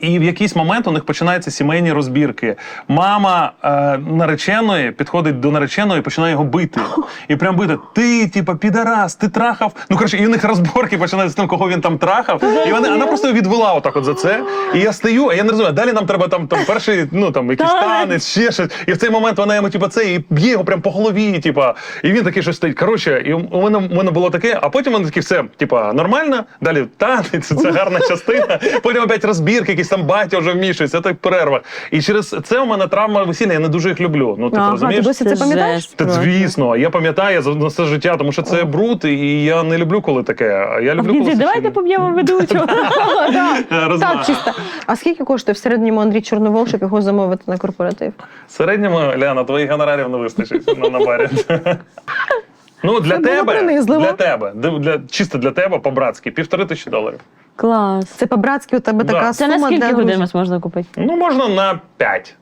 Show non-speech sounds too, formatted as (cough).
І в якийсь момент у них починаються сімейні розбірки. Мама е, нареченої підходить до нареченої і починає його бити. І прям бити: ти, типа, підарас, ти трахав. Ну коротше, і у них розборки починаються з тим, кого він там трахав. І вони, вона просто відвела отак от за це. І я стою, а я не розумію, далі нам треба там, там перший, ну там якийсь Танець. танець, ще щось. І в цей момент вона йому, типа, це і б'є його прям по голові, типа. І він такий щось стоїть. Коротше, і у мене, у мене було таке, а потім вони такі все, типа, нормально, далі танець, це гарна частина. Потім опять розбірки, якісь там батя вже вмішується, це перерва. І через це у мене травма весілля, я не дуже їх люблю. Ну, ти Ага, ти розумієш? досі це пам'ятаєш? Та звісно, я пам'ятаю за на все життя, тому що це бруд, і я не люблю, коли таке. Я люблю, коли давайте поб'ємо (laughs) ведучого. Так, чисто. А скільки коштує в середньому Андрій Чорновол, щоб його замовити на корпоратив? В середньому, Ляна, твоїх гонорарів не вистачить на, барі. Ну, для Це тебе, для тебе, для, для, чисто для тебе, по-братськи, півтори тисячі доларів. Клас. Це по-братськи у тебе Да. така Це сума на скільки для годин вас можна купити? Ну, можна на 5.